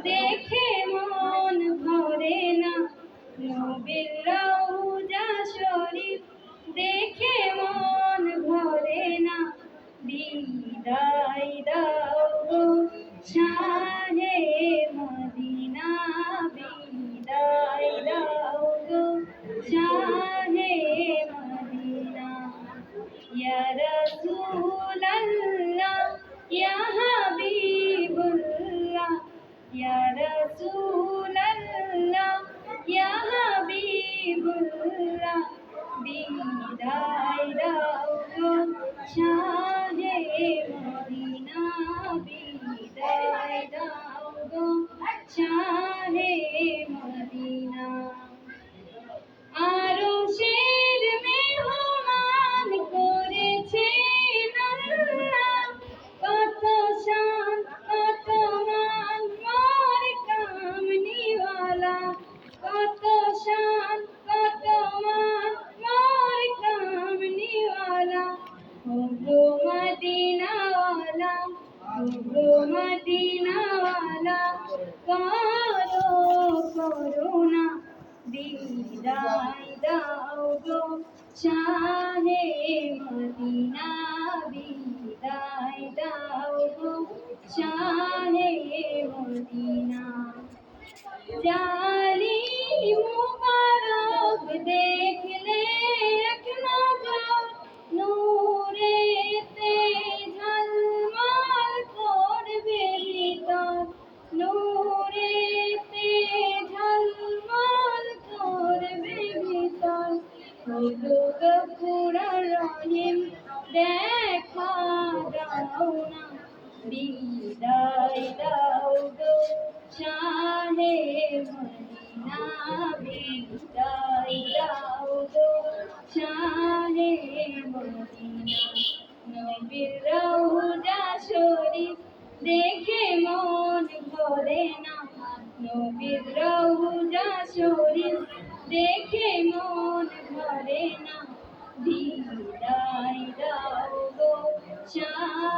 দেখে মন ভরে না। নবীর রওজা শরীফ দেখে মন ভরে না। বিদায় দাও শাহে মদিনা, বিদায় দাও শাহে মদিনা। ইয়া রাসূলাল্লাহ, ইয়া হাবিবুল্লাহ ইয়া রাসূলাল্লাহ মদিনাওয়ালা করো করুণা, বিদায় দাও গো শাহে মদিনা, বিদায় দাও গো শাহে মদিনা। জালি মুবারক হলো গফুরা রহিম দেখা দাও না। বিদায় দাও গো শাহে মদিনা, বিদায় দাও গো শাহে মদিনা। নবীর রওজা শরীফ দেখে মন ভরে না। নবীর রওজা শরীফ দেখে মন ভরে